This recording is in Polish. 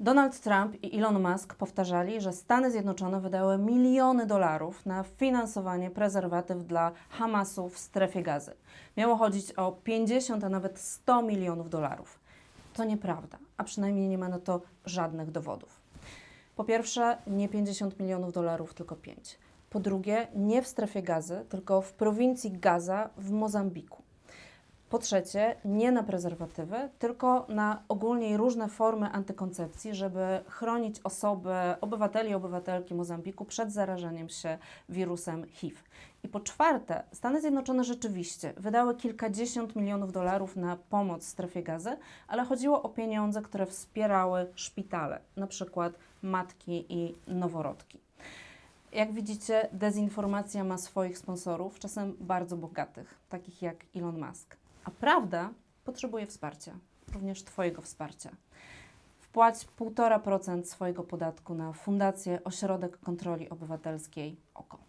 Donald Trump i Elon Musk powtarzali, że Stany Zjednoczone wydały miliony dolarów na finansowanie prezerwatyw dla Hamasu w strefie gazy. Miało chodzić o 50, a nawet 100 milionów dolarów. To nieprawda, a przynajmniej nie ma na to żadnych dowodów. Po pierwsze, nie 50 milionów dolarów, tylko 5. Po drugie, nie w strefie gazy, tylko w prowincji Gaza w Mozambiku. Po trzecie, nie na prezerwatywy, tylko na ogólnie różne formy antykoncepcji, żeby chronić osoby, obywateli i obywatelki Mozambiku przed zarażeniem się wirusem HIV. I po czwarte, Stany Zjednoczone rzeczywiście wydały kilkadziesiąt milionów dolarów na pomoc w strefie gazy, ale chodziło o pieniądze, które wspierały szpitale, na przykład matki i noworodki. Jak widzicie, dezinformacja ma swoich sponsorów, czasem bardzo bogatych, takich jak Elon Musk. A prawda potrzebuje wsparcia, również Twojego wsparcia. Wpłać 1,5% swojego podatku na Fundację Ośrodek Kontroli Obywatelskiej OKO.